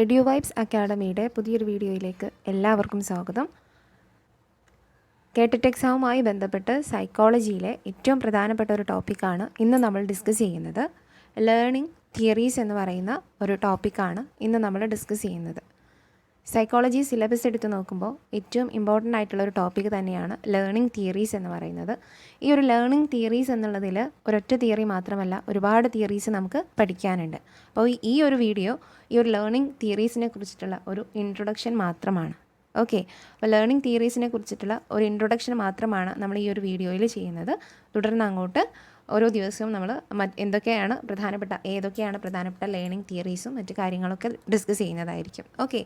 Edu vibes അക്കാഡമിയുടെ പുതിയൊരു വീഡിയോയിലേക്ക് എല്ലാവർക്കും സ്വാഗതം. കേട്ടിട്ട് എക്സാമുമായി ബന്ധപ്പെട്ട് സൈക്കോളജിയിലെ ഏറ്റവും പ്രധാനപ്പെട്ട ഒരു ടോപ്പിക്കാണ് ഇന്ന് നമ്മൾ ഡിസ്കസ് ചെയ്യുന്നത്. ലേണിംഗ് തിയറീസ് എന്ന് പറയുന്ന ഒരു ടോപ്പിക്കാണ് ഇന്ന് നമ്മൾ ഡിസ്കസ് ചെയ്യുന്നത്. സൈക്കോളജി സിലബസ് എടുത്ത് നോക്കുമ്പോൾ ഏറ്റവും ഇമ്പോർട്ടന്റ് ആയിട്ടുള്ള ഒരു ടോപ്പിക് തന്നെയാണ് ലേണിംഗ് തിയറീസ് എന്ന് പറയുന്നത്. ഈ ഒരു ലേണിംഗ് തിയറീസ് എന്നുള്ളതിൽ ഒരൊറ്റ തിയറി മാത്രമല്ല ഒരുപാട് തിയറീസ് നമുക്ക് പഠിക്കാനുണ്ട്. അപ്പോൾ ഈ ഒരു വീഡിയോ ഈ ഒരു ലേണിംഗ് തിയറീസിനെ കുറിച്ചിട്ടുള്ള ഒരു ഇൻട്രൊഡക്ഷൻ മാത്രമാണ്. ഓക്കെ അപ്പോൾ ലേണിംഗ് തിയറീസിനെ കുറിച്ചിട്ടുള്ള ഒരു ഇൻട്രൊഡക്ഷൻ മാത്രമാണ് നമ്മൾ ഈ ഒരു വീഡിയോയിൽ ചെയ്യുന്നത്. തുടർന്ന് അങ്ങോട്ട് ഓരോ ദിവസവും നമ്മൾ എന്തൊക്കെയാണ് പ്രധാനപ്പെട്ട ഏതൊക്കെയാണ് പ്രധാനപ്പെട്ട ലേണിംഗ് തിയറീസും മറ്റു കാര്യങ്ങളൊക്കെ ഡിസ്കസ് ചെയ്യുന്നതായിരിക്കും. ഓക്കെ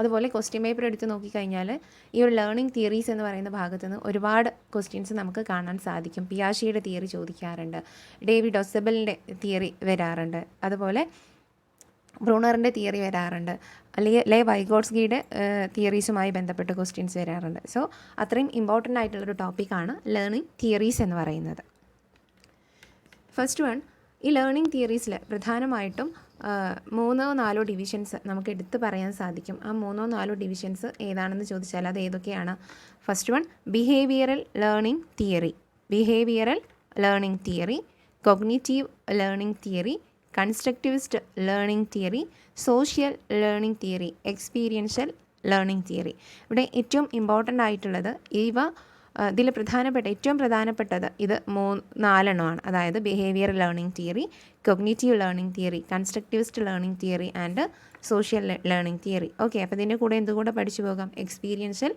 അതുപോലെ ക്വസ്റ്റ്യൻ പേപ്പർ എടുത്ത് നോക്കിക്കഴിഞ്ഞാൽ ഈ ഒരു ലേണിംഗ് തിയറീസ് എന്ന് പറയുന്ന ഭാഗത്ത് നിന്ന് ഒരുപാട് ക്വസ്റ്റ്യൻസ് നമുക്ക് കാണാൻ സാധിക്കും. പിയാഷിയുടെ തിയറി ചോദിക്കാറുണ്ട്. ഡേവിഡ് ഒസബലിന്റെ തിയറി വരാറുണ്ട്. അതുപോലെ ബ്രൂണറിന്റെ തിയറി വരാറുണ്ട്. അല്ലെങ്കിൽ ലേ വൈഗോഡ്സ്കിയുടെ തിയറീസുമായി ബന്ധപ്പെട്ട് ക്വസ്റ്റ്യൻസ് വരാറുണ്ട്. സോ അത്രയും ഇമ്പോർട്ടന്റ് ആയിട്ടുള്ളൊരു ടോപ്പിക്കാണ് ലേണിംഗ് തിയറീസ് എന്ന് പറയുന്നത്. ഫസ്റ്റ് വൺ ഈ ലേണിംഗ് തിയറീസിൽ പ്രധാനമായിട്ടും മൂന്നോ നാലോ ഡിവിഷൻസ് നമുക്ക് എടുത്തു പറയാൻ സാധിക്കും. ആ മൂന്നോ നാലോ ഡിവിഷൻസ് ഏതാണെന്ന് ചോദിച്ചാൽ അത് ഏതൊക്കെയാണ്? First one behavioural learning theory behavioural learning theory cognitive learning theory constructivist learning theory social learning theory experiential learning theory ഇവിടെ ഏറ്റവും ഇമ്പോർട്ടന്റ് ആയിട്ടുള്ളത് ഇവ ഇതിൽ പ്രധാനപ്പെട്ട ഏറ്റവും പ്രധാനപ്പെട്ടത് ഇത് മൂ നാലെണ്ണമാണ്. അതായത് behaviour learning theory cognitive learning theory constructivist learning theory and social learning theory okay അപ്പോൾ ഇതിന്റെ കൂടെ എന്തുകൂടെ പഠിച്ചു പോകാം? എക്സ്പീരിയൻഷ്യൽ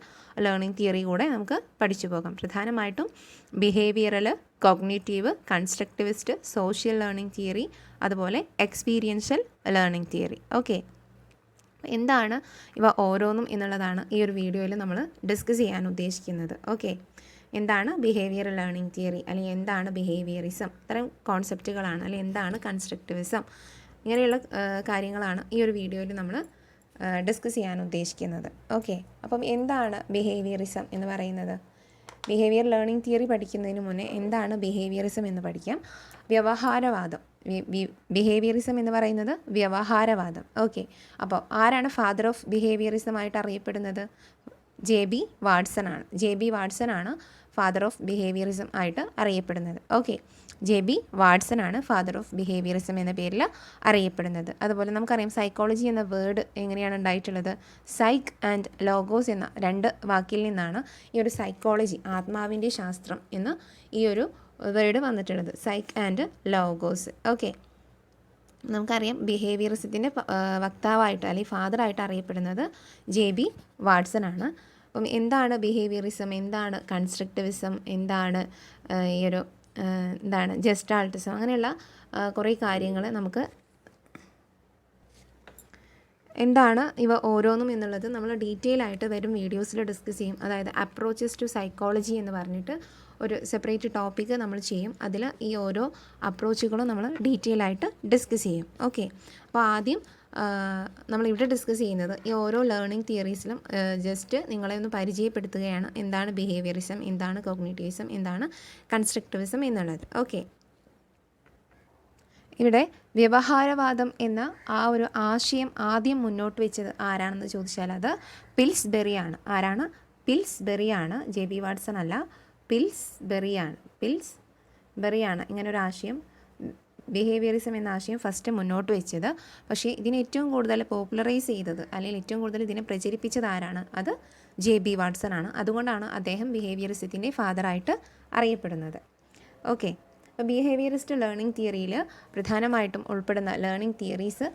ലേണിംഗ് തിയറി കൂടെ നമുക്ക് പഠിച്ചു പോകാം. പ്രധാനമായിട്ടും behavioural cognitive constructivist social learning theory അതുപോലെ എക്സ്പീരിയൻഷ്യൽ ലേണിംഗ് തിയറി ഓക്കെ എന്താണ് ഇവ ഓരോന്നും എന്നുള്ളതാണ് ഈ ഒരു വീഡിയോയിൽ നമ്മൾ ഡിസ്കസ് ചെയ്യാൻ ഉദ്ദേശിക്കുന്നത്. ഓക്കെ എന്താണ് ബിഹേവിയർ ലേണിംഗ് തിയറി അല്ലെങ്കിൽ എന്താണ് ബിഹേവിയറിസം ഇത്തരം കോൺസെപ്റ്റുകളാണ് അല്ലെങ്കിൽ എന്താണ് കൺസ്ട്രക്റ്റിവിസം ഇങ്ങനെയുള്ള കാര്യങ്ങളാണ് ഈ ഒരു വീഡിയോയിൽ നമ്മൾ ഡിസ്കസ് ചെയ്യാൻ ഉദ്ദേശിക്കുന്നത്. ഓക്കെ അപ്പം എന്താണ് ബിഹേവിയറിസം എന്ന് പറയുന്നത്? ബിഹേവിയർ ലേണിംഗ് തിയറി പഠിക്കുന്നതിന് മുന്നേ എന്താണ് ബിഹേവിയറിസം എന്ന് പഠിക്കാം? വ്യവഹാരവാദം. ബിഹേവിയറിസം എന്ന് പറയുന്നത് വ്യവഹാരവാദം. ഓക്കെ അപ്പോൾ ആരാണ് ഫാദർ ഓഫ് ബിഹേവിയറിസം ആയിട്ട് അറിയപ്പെടുന്നത്? ജെ ബി വാട്സൺ ആണ്. ജെ ബി വാട്സൺ ആണ് ഫാദർ ഓഫ് ബിഹേവിയറിസം ആയിട്ട് അറിയപ്പെടുന്നത്. ഓക്കെ ജെ ബി വാട്സൺ ആണ് ഫാദർ ഓഫ് ബിഹേവിയറിസം എന്ന പേരിൽ അറിയപ്പെടുന്നത്. അതുപോലെ നമുക്കറിയാം സൈക്കോളജി എന്ന വേർഡ് എങ്ങനെയാണ് ഉണ്ടായിട്ടുള്ളത്? സൈക്ക് ആൻഡ് ലോഗോസ് എന്ന രണ്ട് വാക്കിൽ നിന്നാണ് ഈ ഒരു സൈക്കോളജി ആത്മാവിന്റെ ശാസ്ത്രം എന്ന് ഈ ഒരു വേർഡ് വന്നിട്ടുള്ളത്. സൈക്ക് ആൻഡ് ലോഗോസ് ഓക്കെ നമുക്കറിയാം ബിഹേവിയറിസത്തിന്റെ വക്താവായിട്ട് അല്ലെങ്കിൽ ഫാദറായിട്ട് അറിയപ്പെടുന്നത് ജെ ബി വാട്സൺ ആണ്. അപ്പം എന്താണ് ബിഹേവിയറിസം എന്താണ് കൺസ്ട്രക്റ്റിവിസം എന്താണ് ഈ ഒരു എന്താണ് ജസ്റ്റാൾട്ടിസം അങ്ങനെയുള്ള കുറേ കാര്യങ്ങൾ നമുക്ക് എന്താണ് ഇവ ഓരോന്നും എന്നുള്ളത് നമ്മൾ ഡീറ്റെയിൽ ആയിട്ട് വരും വീഡിയോസിൽ ഡിസ്കസ് ചെയ്യും. അതായത് അപ്രോച്ചസ് ടു സൈക്കോളജി എന്ന് പറഞ്ഞിട്ട് ഒരു സെപ്പറേറ്റ് ടോപ്പിക്ക് നമ്മൾ ചെയ്യും. അതിൽ ഈ ഓരോ അപ്രോച്ചുകളും നമ്മൾ ഡീറ്റെയിൽ ആയിട്ട് ഡിസ്കസ് ചെയ്യും. ഓക്കെ അപ്പോൾ ആദ്യം നമ്മൾ ഇവിടെ ഡിസ്കസ് ചെയ്യുന്നത് ഈ ഓരോ ലേണിംഗ് തിയറീസിലും ജസ്റ്റ് നിങ്ങളെ ഒന്ന് പരിചയപ്പെടുത്തുകയാണ്. എന്താണ് ബിഹേവിയറിസം എന്താണ് കോഗ്നേറ്റീവിസം എന്താണ് കൺസ്ട്രക്റ്റിവിസം എന്നുള്ളത്. ഓക്കെ ഇവിടെ വ്യവഹാരവാദം എന്ന ആ ഒരു ആശയം ആദ്യം മുന്നോട്ട് വെച്ചത് ആരാണെന്ന് ചോദിച്ചാൽ അത് പിൽസ് ബെറിയാണ് ആരാണ്? പിൽസ് ബെറിയാണ് ജെ ബി വാട്സൺ അല്ല. പിൽസ് ബെറിയാണ് പിൽസ് ബെറിയാണ് ഇങ്ങനെ ഒരു ആശയം ബിഹേവിയറിസം എന്ന ആശയം ഫസ്റ്റ് മുന്നോട്ട് വെച്ചത്. പക്ഷേ ഇതിനെ ഏറ്റവും കൂടുതൽ പോപ്പുലറൈസ് ചെയ്തത് അല്ലെങ്കിൽ ഏറ്റവും കൂടുതൽ ഇതിനെ പ്രചരിപ്പിച്ചത് ആരാണ്? അത് ജെ ബി വാട്സൺ ആണ്. അതുകൊണ്ടാണ് അദ്ദേഹം ബിഹേവിയറിസത്തിന്റെ ഫാദറായിട്ട് അറിയപ്പെടുന്നത്. ഓക്കെ. അപ്പോൾ ബിഹേവിയറിസ്റ്റ് ലേണിംഗ് തിയറിയിൽ പ്രധാനമായിട്ടും ഉൾപ്പെടുന്ന ലേണിംഗ് തിയറീസ്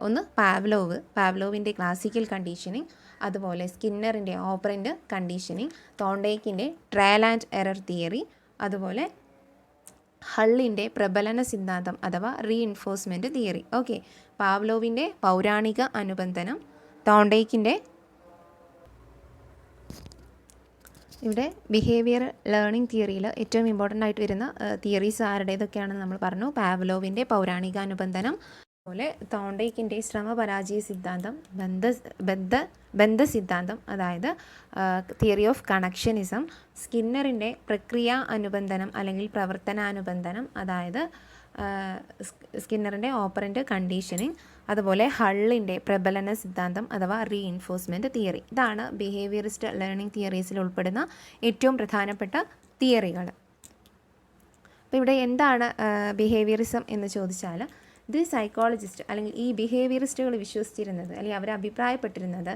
ഒന്ന് പാവ്ലോവ് പാവ്ലോവിന്റെ ക്ലാസിക്കൽ കണ്ടീഷനിങ് അതുപോലെ സ്കിന്നറിന്റെ ഓപ്പറന്റ് കണ്ടീഷനിങ് തോണ്ടേക്കിന്റെ ട്രയൽ ആൻഡ് എറർ തിയറി അതുപോലെ ഹള്ളിന്റെ പ്രബലന സിദ്ധാന്തം അഥവാ റീഇൻഫോഴ്സ്മെന്റ് തിയറി ഓക്കെ പാവ്ലോവിന്റെ പൗരാണിക അനുബന്ധനം തോണ്ടേക്കിന്റെ ഇവിടെ ബിഹേവിയർ ലേണിംഗ് തിയറിയിൽ ഏറ്റവും ഇമ്പോർട്ടന്റ് ആയിട്ട് വരുന്ന തിയറീസ് ആരുടേതൊക്കെയാണെന്ന് നമ്മൾ പറഞ്ഞു. പാവലോവിന്റെ പൗരാണിക അനുബന്ധനം അതുപോലെ തോണ്ടേക്കിന്റെ ശ്രമപരാജയ സിദ്ധാന്തം ബന്ധ ബന്ധ ബന്ധ സിദ്ധാന്തം അതായത് തിയറി ഓഫ് കണക്ഷനിസം സ്കിന്നറിന്റെ പ്രക്രിയ അനുബന്ധനം അല്ലെങ്കിൽ പ്രവർത്തനാനുബന്ധനം അതായത് സ്കിന്നറിന്റെ ഓപ്പറന്റ് കണ്ടീഷനിങ് അതുപോലെ ഹള്ളിന്റെ പ്രബലന സിദ്ധാന്തം അഥവാ റീഇൻഫോഴ്സ്മെന്റ് തിയറി ഇതാണ് ബിഹേവിയറിസ്റ്റ് ലേണിംഗ് തിയറീസിൽ ഉൾപ്പെടുന്ന ഏറ്റവും പ്രധാനപ്പെട്ട തിയറികൾ അപ്പോൾ ഇവിടെ എന്താണ് ബിഹേവിയറിസം എന്ന് ചോദിച്ചാൽ ഇത് സൈക്കോളജിസ്റ്റ് അല്ലെങ്കിൽ ഈ ബിഹേവിയറിസ്റ്റുകൾ വിശ്വസിച്ചിരുന്നത് അല്ലെങ്കിൽ അവർ അഭിപ്രായപ്പെട്ടിരുന്നത്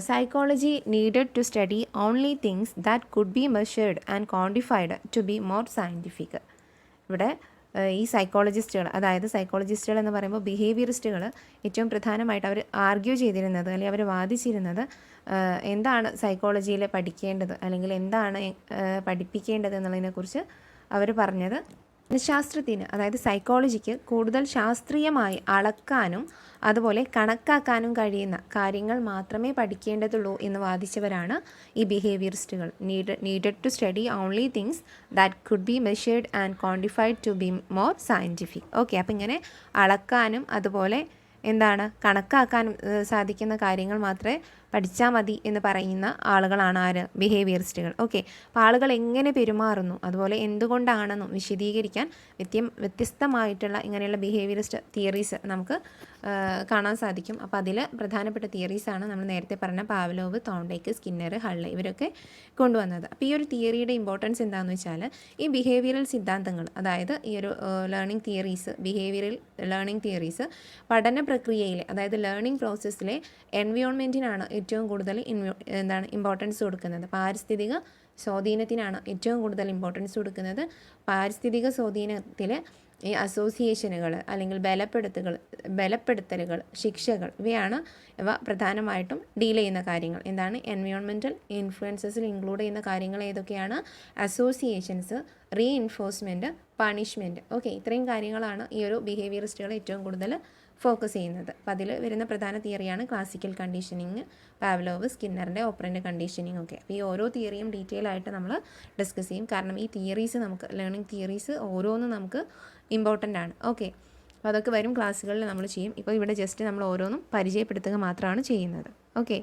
psychology needed to study only things that could be measured and quantified to be more scientific ഇവിടെ ഈ സൈക്കോളജിസ്റ്റുകൾ അതായത് സൈക്കോളജിസ്റ്റുകൾ എന്ന് പറയുമ്പോൾ ബിഹേവിയറിസ്റ്റുകൾ ഏറ്റവും പ്രധാനമായിട്ട് അവർ ആർഗ്യൂ ചെയ്തിരുന്നത് അല്ലെങ്കിൽ അവർ വാദിച്ചിരുന്നത് എന്താണ് സൈക്കോളജിയിൽ പഠിക്കേണ്ടത് അല്ലെങ്കിൽ എന്താണ് പഠിപ്പിക്കേണ്ടത് എന്നുള്ളതിനെക്കുറിച്ച് അവർ പറഞ്ഞത്. ശാസ്ത്രത്തിന് അതായത് സൈക്കോളജിക്ക് കൂടുതൽ ശാസ്ത്രീയമായി അളക്കാനും അതുപോലെ കണക്കാക്കാനും കഴിയുന്ന കാര്യങ്ങൾ മാത്രമേ പഠിക്കേണ്ടതുള്ളൂ എന്ന് വാദിച്ചവരാണ് ഈ ബിഹേവിയറിസ്റ്റുകൾ need needed to study only things that could be measured and quantified to be more scientific okay അപ്പം ഇങ്ങനെ അളക്കാനും അതുപോലെ എന്താണ് കണക്കാക്കാൻ സാധിക്കുന്ന കാര്യങ്ങൾ മാത്രമേ പഠിച്ചാൽ മതി എന്ന് പറയുന്ന ആളുകളാണ് ആര്? ബിഹേവിയറിസ്റ്റുകൾ ഓക്കെ അപ്പോൾ ആളുകൾ എങ്ങനെ പെരുമാറുന്നു? അതുപോലെ എന്തുകൊണ്ടാണെന്നും വിശദീകരിക്കാൻ വ്യത്യം വ്യത്യസ്തമായിട്ടുള്ള ഇങ്ങനെയുള്ള ബിഹേവിയറിസ്റ്റ് തിയറീസ് നമുക്ക് കാണാൻ സാധിക്കും. അപ്പോൾ അതിൽ പ്രധാനപ്പെട്ട തിയറീസാണ് നമ്മൾ നേരത്തെ പറഞ്ഞ പാവലോവ് തോണ്ടേക്ക് സ്കിന്നർ ഹള്ള് ഇവരൊക്കെ കൊണ്ടുവന്നത്. അപ്പോൾ ഈ ഒരു തിയറിയുടെ ഇമ്പോർട്ടൻസ് എന്താണെന്ന് വെച്ചാൽ ഈ ബിഹേവിയറൽ സിദ്ധാന്തങ്ങൾ അതായത് ഈ ഒരു learning theories behavioural learning theories പഠന പ്രക്രിയയിലെ അതായത് ലേണിംഗ് പ്രോസസ്സിലെ എൻവിയോൺമെന്റിനാണ് ഏറ്റവും കൂടുതൽ എന്താണ് ഇമ്പോർട്ടൻസ് കൊടുക്കുന്നത്. പാരിസ്ഥിതിക സ്വാധീനത്തിനാണ് ഏറ്റവും കൂടുതൽ ഇമ്പോർട്ടൻസ് കൊടുക്കുന്നത്. പാരിസ്ഥിതിക സ്വാധീനത്തിൽ ഈ അസോസിയേഷനുകൾ അല്ലെങ്കിൽ ബലപ്പെടുത്തുകൾ ബലപ്പെടുത്തലുകൾ ശിക്ഷകൾ ഇവയാണ് ഇവ പ്രധാനമായിട്ടും ഡീൽ ചെയ്യുന്ന കാര്യങ്ങൾ. എന്താണ്? എൻവയോൺമെന്റൽ ഇൻഫ്ലുവൻസസിൽ ഇൻക്ലൂഡ് ചെയ്യുന്ന കാര്യങ്ങൾ ഏതൊക്കെയാണ്? അസോസിയേഷൻസ് റീഇൻഫോഴ്സ്മെന്റ് പണിഷ്മെന്റ് ഓക്കെ ഇത്രയും കാര്യങ്ങളാണ് ഈ ഒരു ബിഹേവിയറിസ്റ്റുകൾ ഏറ്റവും കൂടുതൽ ഫോക്കസ് ചെയ്യുന്നത്. അപ്പോൾ അതിൽ വരുന്ന പ്രധാന തിയറിയാണ് ക്ലാസിക്കൽ കണ്ടീഷനിങ് പാവലോവ് സ്കിന്നറിന്റെ ഓപ്പറന്റ് കണ്ടീഷനിങ് ഒക്കെ. അപ്പോൾ ഈ ഓരോ തിയറിയും ഡീറ്റെയിൽ ആയിട്ട് നമ്മൾ ഡിസ്കസ് ചെയ്യും. കാരണം ഈ തിയറീസ് നമുക്ക് ലേണിംഗ് തിയറീസ് ഓരോന്നും നമുക്ക് ഇമ്പോർട്ടന്റ് ആണ്. ഓക്കെ അപ്പോൾ അതൊക്കെ വരും ക്ലാസ്സുകളിൽ നമ്മൾ ചെയ്യും. ഇപ്പോൾ ഇവിടെ ജസ്റ്റ് നമ്മൾ ഓരോന്നും പരിചയപ്പെടുത്തുക മാത്രമാണ് ചെയ്യുന്നത്. Okay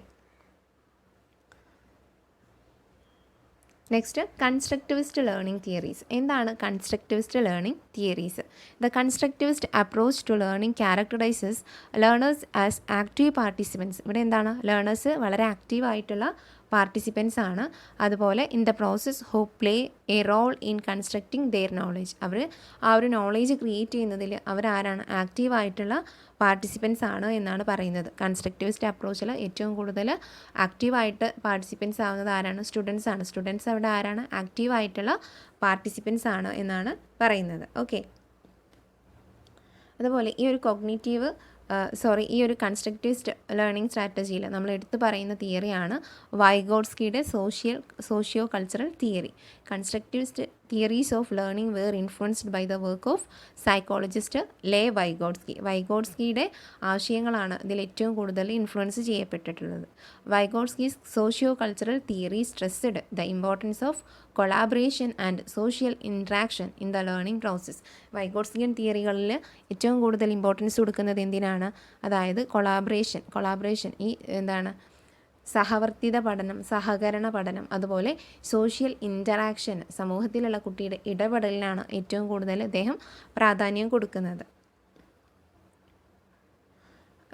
next constructivist learning theories എന്താണ് constructivist learning theories the constructivist approach to learning characterises learners as active participants ഇവിടെ എന്താണ്? ലേണേഴ്സ് വളരെ ആക്റ്റീവായിട്ടുള്ള പാർട്ടിസിപ്പൻസ് ആണ്. അതുപോലെ in the process who play a role in constructing their knowledge അവർ ആ ഒരു knowledge create ചെയ്യുന്നതിൽ അവരാരാണ് ആക്റ്റീവായിട്ടുള്ള പാർട്ടിസിപ്പൻസ് ആണ് എന്നാണ് പറയുന്നത്. കൺസ്ട്രക്റ്റിവിസ്റ്റ് അപ്രോച്ചിൽ ഏറ്റവും കൂടുതൽ ആക്റ്റീവായിട്ട് പാർട്ടിസിപ്പൻസ് ആവുന്നത് ആരാണ്? സ്റ്റുഡൻസ് ആണ്. സ്റ്റുഡൻസ് അവിടെ ആരാണ്? ആക്റ്റീവായിട്ടുള്ള പാർട്ടിസിപ്പൻസ് ആണ് എന്നാണ് പറയുന്നത്. ഓക്കെ അതുപോലെ ഈ ഒരു കൊഗ്നേറ്റീവ് സോറി ഈ ഒരു കൺസ്ട്രക്റ്റീവ് ലേണിംഗ് സ്ട്രാറ്റജിയിൽ നമ്മൾ എടുത്തു പറയുന്ന തിയറിയാണ് വൈഗോഡ്സ്കിയുടെ social socio cultural theory constructivist theories of learning were influenced by the work of psychologist Lev Vygotsky വൈഗോഡ്സ്കിയുടെ ആശയങ്ങളാണ് ഇതിൽ ഏറ്റവും കൂടുതൽ influence ചെയ്യപ്പെട്ടിട്ടുള്ളത്. Vygotsky's socio cultural theory stressed the importance of collaboration and social interaction in the learning process Vygotskian തിയറികളിൽ ഏറ്റവും കൂടുതൽ importance കൊടുക്കുന്നത് എന്തിനാണ്? അതായത് collaboration collaboration ഈ എന്താണ്? സഹവർത്തിത പഠനം സഹകരണ പഠനം അതുപോലെ സോഷ്യൽ ഇന്ററാക്ഷൻ സമൂഹത്തിലുള്ള കുട്ടിയുടെ ഇടപെടലിനാണ് ഏറ്റവും കൂടുതൽ അദ്ദേഹം പ്രാധാന്യം കൊടുക്കുന്നത്.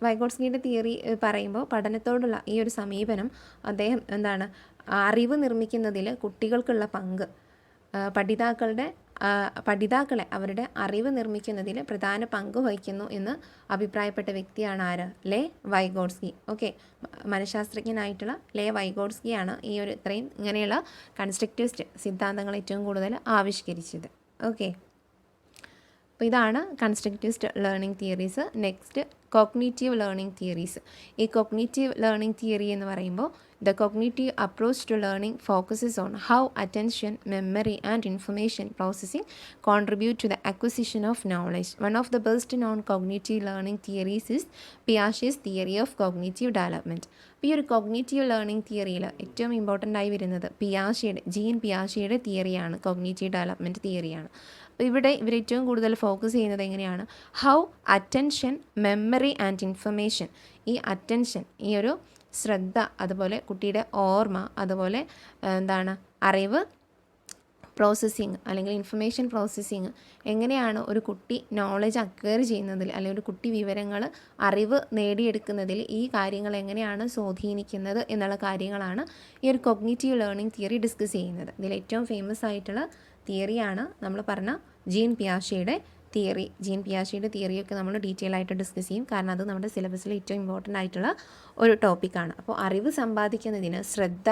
വൈഗോട്സ്കിയുടെ തിയറി പറയുമ്പോൾ പഠനത്തോടുള്ള ഈ ഒരു സമീപനം അദ്ദേഹം എന്താണ് അറിവ് നിർമ്മിക്കുന്നതിൽ കുട്ടികൾക്കുള്ള പങ്ക് പഠിതാക്കളുടെ പഠിതാക്കളെ അവരുടെ അറിവ് നിർമ്മിക്കുന്നതിൽ പ്രധാന പങ്ക് വഹിക്കുന്നു എന്ന് അഭിപ്രായപ്പെട്ട വ്യക്തിയാണ് ആര്? ലേ വൈഗോഡ്സ്കി. ഓക്കെ. മനഃശാസ്ത്രജ്ഞനായിട്ടുള്ള ലേ വൈഗോഡ്സ്കിയാണ് ഈ ഒരു ഇത്രയും ഇങ്ങനെയുള്ള കൺസ്ട്രക്റ്റിവിസ്റ്റ് സിദ്ധാന്തങ്ങൾ ഏറ്റവും കൂടുതൽ ആവിഷ്കരിച്ചത്. ഓക്കെ. അപ്പോൾ ഇതാണ് constructivist learning theories next cognitive learning theories ഈ കോഗ്നേറ്റീവ് ലേണിംഗ് തിയറി എന്ന് പറയുമ്പോൾ the cognitive approach to learning focuses on how attention memory and information processing contribute to the acquisition of knowledge one of the best known cognitive learning theories is Piaget's theory of cognitive development അപ്പോൾ ഈ ഒരു cognitive learning തിയറിയിൽ ഏറ്റവും important ആയി വരുന്നത് പിയാഷയുടെ Jean പിയാഷയുടെ തിയറിയാണ് കോഗ്നേറ്റീവ് ഡെവലപ്മെന്റ് തിയറിയാണ് ഇവിടെ ഇവർ ഏറ്റവും കൂടുതൽ ഫോക്കസ് ചെയ്യുന്നത് എങ്ങനെയാണ്? How attention memory and information ഈ അറ്റൻഷൻ ഈ ഒരു ശ്രദ്ധ അതുപോലെ കുട്ടിയുടെ ഓർമ്മ അതുപോലെ എന്താണ് അറിവ് പ്രോസസ്സിങ് അല്ലെങ്കിൽ ഇൻഫർമേഷൻ പ്രോസസ്സിങ് എങ്ങനെയാണ് ഒരു കുട്ടി നോളജ് അക്വയർ ചെയ്യുന്നതിൽ അല്ലെങ്കിൽ ഒരു കുട്ടി വിവരങ്ങൾ അറിവ് നേടിയെടുക്കുന്നതിൽ ഈ കാര്യങ്ങൾ എങ്ങനെയാണ് സ്വാധീനിക്കുന്നത് എന്നുള്ള കാര്യങ്ങളാണ് ഈ ഒരു കൊഗ്നിറ്റീവ് ലേണിംഗ് തിയറി ഡിസ്കസ് ചെയ്യുന്നത്. ഇതിൽ ഏറ്റവും ഫേമസ് ആയിട്ടുള്ള തിയറിയാണ് നമ്മൾ പറഞ്ഞ ജീൻ പിയാഷയുടെ തിയറി. ജീൻ പിയാഷയുടെ തിയറിയൊക്കെ നമ്മൾ ഡീറ്റെയിൽ ആയിട്ട് ഡിസ്കസ് ചെയ്യും. കാരണം അത് നമ്മുടെ സിലബസിൽ ഏറ്റവും ഇമ്പോർട്ടന്റ് ആയിട്ടുള്ള ഒരു ടോപ്പിക്കാണ് അപ്പോൾ അറിവ് സമ്പാദിക്കുന്നതിന് ശ്രദ്ധ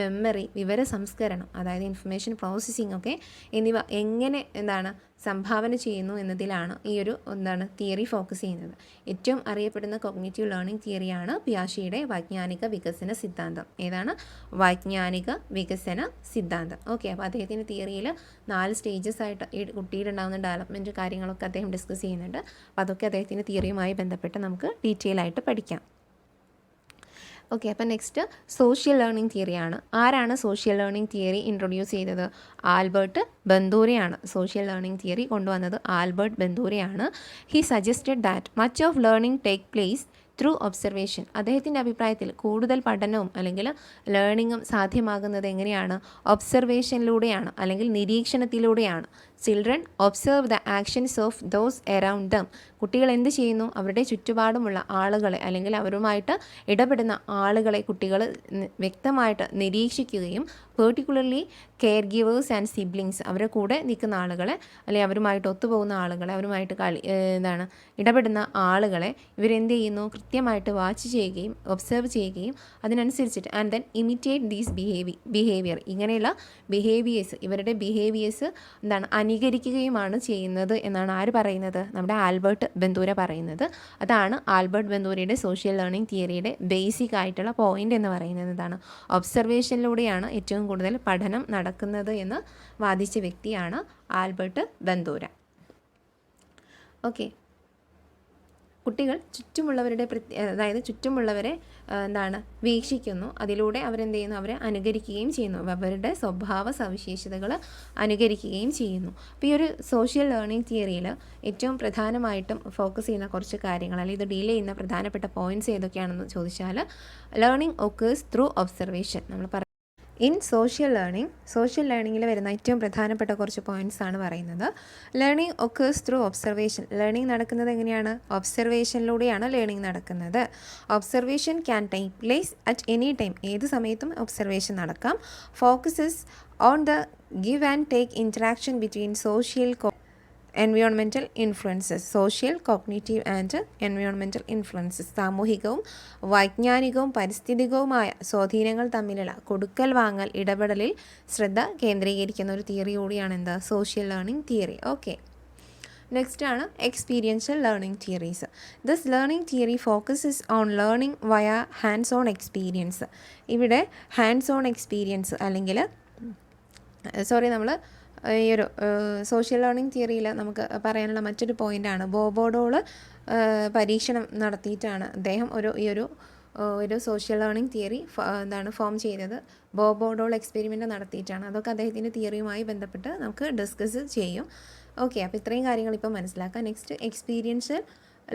മെമ്മറി വിവര സംസ്കരണം അതായത് ഇൻഫർമേഷൻ പ്രോസസ്സിംഗ് ഒക്കെ എന്നിവ എങ്ങനെ എന്താണ് സംഭാവന ചെയ്യുന്നു എന്നതിലാണ് ഈ ഒരു എന്താണ് തിയറി ഫോക്കസ് ചെയ്യുന്നത്. ഏറ്റവും അറിയപ്പെടുന്ന കൊഗ്നേറ്റീവ് ലേണിംഗ് തിയറിയാണ് പിയാഷിയുടെ വൈജ്ഞാനിക വികസന സിദ്ധാന്തം. ഏതാണ്? വൈജ്ഞാനിക വികസന സിദ്ധാന്തം. ഓക്കെ അപ്പോൾ അദ്ദേഹത്തിന്റെ തിയറിയിൽ നാല് സ്റ്റേജസ് ആയിട്ട് ഈ കുട്ടിയിലുണ്ടാകുന്ന ഡെവലപ്മെന്റ് കാര്യങ്ങളൊക്കെ അദ്ദേഹം ഡിസ്കസ് ചെയ്യുന്നുണ്ട്. അപ്പോൾ അതൊക്കെ അദ്ദേഹത്തിന്റെ തിയറിയുമായി ബന്ധപ്പെട്ട് നമുക്ക് ഡീറ്റെയിൽ ആയിട്ട് പഠിക്കാം. ഓക്കെ അപ്പം നെക്സ്റ്റ് സോഷ്യൽ ലേണിംഗ് തിയറിയാണ് ആരാണ് സോഷ്യൽ ലേണിംഗ് തിയറി ഇൻട്രൊഡ്യൂസ് ചെയ്തത്? ആൽബർട്ട് ബന്ദൂരയാണ് സോഷ്യൽ ലേണിംഗ് തിയറി കൊണ്ടുവന്നത് Albert ബന്ദൂരയാണ് he suggested that much of learning take place through observation അദ്ദേഹത്തിന്റെ അഭിപ്രായത്തിൽ കൂടുതൽ പഠനവും അല്ലെങ്കിൽ ലേണിങ്ങും സാധ്യമാകുന്നത് എങ്ങനെയാണ്? ഒബ്സർവേഷനിലൂടെയാണ് അല്ലെങ്കിൽ നിരീക്ഷണത്തിലൂടെയാണ്. Children observe the actions of those around them കുട്ടികൾ എന്ത് ചെയ്യുന്നു? അവരുടെ ചുറ്റുപാടുമുള്ള ആളുകളെ അല്ലെങ്കിൽ അവരുമായിട്ട് ഇടപെടുന്ന ആളുകളെ കുട്ടികൾ വ്യക്തമായിട്ട് നിരീക്ഷിക്കുകയും particularly caregivers and siblings അവരെ കൂടെ നിൽക്കുന്ന ആളുകളെ അല്ലെങ്കിൽ അവരുമായിട്ട് ഒത്തുപോകുന്ന ആളുകളെ അവരുമായിട്ട് കളി എന്താണ് ഇടപെടുന്ന ആളുകളെ ഇവരെന്ത് ചെയ്യുന്നു? കൃത്യമായിട്ട് വാച്ച് ചെയ്യുകയും ഒബ്സർവ് ചെയ്യുകയും അതിനനുസരിച്ചിട്ട് and then imitate these behave behaviour ഇങ്ങനെയുള്ള ബിഹേവിയേഴ്സ് ഇവരുടെ ബിഹേവിയേഴ്സ് എന്താണ് അനുകരിക്കുകയുമാണ് ചെയ്യുന്നത് എന്നാണ് ആര് പറയുന്നത്? നമ്മുടെ ആൽബർട്ട് ബന്ദൂര പറയുന്നത്. അതാണ് ആൽബർട്ട് ബന്ദൂരയുടെ സോഷ്യൽ ലേണിംഗ് തിയറിയുടെ ബേസിക് ആയിട്ടുള്ള പോയിന്റ് എന്ന് പറയുന്നത് ഇതാണ്. ഒബ്സർവേഷനിലൂടെയാണ് ഏറ്റവും കൂടുതൽ പഠനം നടക്കുന്നത് എന്ന് വാദിച്ച വ്യക്തിയാണ് ആൽബർട്ട് ബന്ദൂര ഓക്കെ കുട്ടികൾ ചുറ്റുമുള്ളവരുടെ അതായത് ചുറ്റുമുള്ളവരെ എന്താണ് വീക്ഷിക്കുന്നു. അതിലൂടെ അവരെന്ത് ചെയ്യുന്നു അവരെ അനുകരിക്കുകയും ചെയ്യുന്നു. അവരുടെ സ്വഭാവ സവിശേഷതകൾ അനുകരിക്കുകയും ചെയ്യുന്നു. അപ്പോൾ ഈ ഒരു സോഷ്യൽ ലേണിംഗ് തിയറിയിൽ ഏറ്റവും പ്രധാനമായിട്ടും ഫോക്കസ് ചെയ്യുന്ന കുറച്ച് കാര്യങ്ങൾ അല്ലെങ്കിൽ ഇത് ഡീൽ ചെയ്യുന്ന പ്രധാനപ്പെട്ട പോയിന്റ്സ് ഏതൊക്കെയാണെന്ന് ചോദിച്ചാൽ ലേണിംഗ് ഒക്കേഴ്സ് ത്രൂ ഒബ്സർവേഷൻ നമ്മൾ ഇൻ സോഷ്യൽ ലേണിംഗ് സോഷ്യൽ ലേണിങ്ങിൽ വരുന്ന ഏറ്റവും പ്രധാനപ്പെട്ട കുറച്ച് പോയിന്റ്സ് ആണ് പറയുന്നത്. Learning occurs through observation learning നടക്കുന്നത് എങ്ങനെയാണ്? ഒബ്സർവേഷനിലൂടെയാണ് ലേണിംഗ് നടക്കുന്നത്. Observation can take place at any time ഏത് സമയത്തും ഒബ്സർവേഷൻ നടക്കാം. Focuses on the give and take interaction between social എൻവയോൺമെന്റൽ influences social cognitive and എൻവയോൺമെന്റൽ influences സാമൂഹികവും വൈജ്ഞാനികവും പരിസ്ഥിതികവുമായ സ്വാധീനങ്ങൾ തമ്മിലുള്ള കൊടുക്കൽ വാങ്ങൽ ഇടപെടലിൽ ശ്രദ്ധ കേന്ദ്രീകരിക്കുന്ന ഒരു തിയറി കൂടിയാണ് എന്താ? Social learning theory okay next ആണ് experiential learning theories this learning theory focuses on learning via hands on experience ഇവിടെ ഹാൻഡ്സ് ഓൺ എക്സ്പീരിയൻസ് അല്ലെങ്കിൽ സോറി നമ്മൾ ഈ ഒരു സോഷ്യൽ ലേണിംഗ് തിയറിയിൽ നമുക്ക് പറയാനുള്ള മറ്റൊരു പോയിന്റാണ് ബോബോഡോൾ പരീക്ഷണം നടത്തിയിട്ടാണ് അദ്ദേഹം ഒരു ഈ ഒരു ഒരു സോഷ്യൽ ലേണിംഗ് തിയറി എന്താണ് ഫോം ചെയ്തത്. ബോബോഡോൾ എക്സ്പെരിമെന്റ് നടത്തിയിട്ടാണ്. അതൊക്കെ അദ്ദേഹത്തിന്റെ തിയറിയുമായി ബന്ധപ്പെട്ട് നമുക്ക് ഡിസ്കസ് ചെയ്യും. ഓക്കെ അപ്പോൾ ഇത്രയും കാര്യങ്ങൾ ഇപ്പോൾ മനസ്സിലാക്കാം. നെക്സ്റ്റ് എക്സ്പീരിയൻഷ്യൽ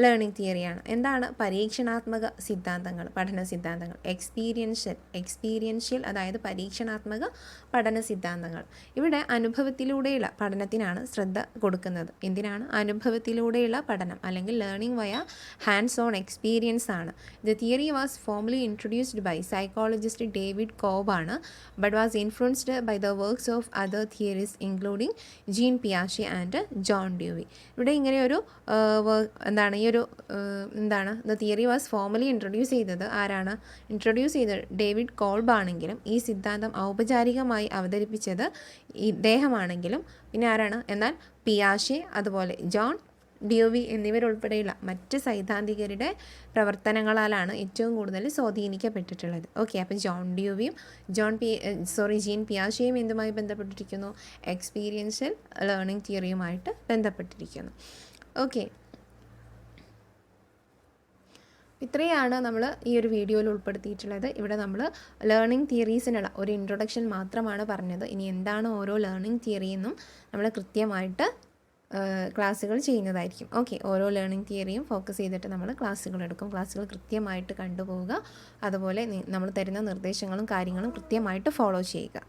ലേണിംഗ് തിയറിയാണ് എന്താണ്? പരീക്ഷണാത്മക സിദ്ധാന്തങ്ങൾ പഠന സിദ്ധാന്തങ്ങൾ. എക്സ്പീരിയൻഷ്യൽ എക്സ്പീരിയൻഷ്യൽ അതായത് പരീക്ഷണാത്മക പഠന സിദ്ധാന്തങ്ങൾ. ഇവിടെ അനുഭവത്തിലൂടെയുള്ള പഠനത്തിനാണ് ശ്രദ്ധ കൊടുക്കുന്നത്. എന്തിനാണ്? അനുഭവത്തിലൂടെയുള്ള പഠനം അല്ലെങ്കിൽ learning via hands on experience ആണ്. The theory was formally introduced by psychologist David Kolb ആണ്. But was influenced by the works of other theories including Jean പിയാഷി and John Dewey ഇവിടെ ഇങ്ങനെ ഒരു എന്താണ്? ഒരു എന്താണ് the theory was formally introduce ചെയ്തത് ആരാണ്? ഇൻട്രൊഡ്യൂസ് ചെയ്ത ഡേവിഡ് കോൾബ് ആണെങ്കിലും ഈ സിദ്ധാന്തം ഔപചാരികമായി അവതരിപ്പിച്ചത് ഇദ്ദേഹമാണെങ്കിലും പിന്നെ ആരാണ്? എന്നാൽ പിയാഷെ അതുപോലെ ജോൺ ഡ്യൂവി എന്നിവരുൾപ്പെടെയുള്ള മറ്റ് സൈദ്ധാന്തികരുടെ പ്രവർത്തനങ്ങളാലാണ് ഏറ്റവും കൂടുതൽ സ്വാധീനിക്കപ്പെട്ടിട്ടുള്ളത്. ഓക്കെ അപ്പോൾ ജോൺ ഡിയോവിയും ജോൺ പി സോറി ജീൻ പിയാഷയും എന്തുമായി ബന്ധപ്പെട്ടിരിക്കുന്നു? എക്സ്പീരിയൻഷ്യൽ ലേണിംഗ് തിയറിയുമായിട്ട് ബന്ധപ്പെട്ടിരിക്കുന്നു. ഓക്കെ ഇത്രയാണ് നമ്മൾ ഈ ഒരു വീഡിയോയിൽ ഉൾപ്പെടുത്തിയിട്ടുള്ളത്. ഇവിടെ നമ്മൾ ലേണിംഗ് തിയറീസിനുള്ള ഒരു ഇൻട്രൊഡക്ഷൻ മാത്രമാണ് പറഞ്ഞത്. ഇനി എന്താണ് ഓരോ ലേണിംഗ് തിയറിയെന്നും നമ്മൾ കൃത്യമായിട്ട് ക്ലാസ്സുകൾ ചെയ്യുന്നതായിരിക്കും. ഓക്കെ ഓരോ ലേണിംഗ് തിയറിയും ഫോക്കസ് ചെയ്തിട്ട് നമ്മൾ ക്ലാസ്സുകൾ എടുക്കും. ക്ലാസ്സുകൾ കൃത്യമായിട്ട് കണ്ടുപോവുക. അതുപോലെ നമ്മൾ തരുന്ന നിർദ്ദേശങ്ങളും കാര്യങ്ങളും കൃത്യമായിട്ട് ഫോളോ ചെയ്യുക.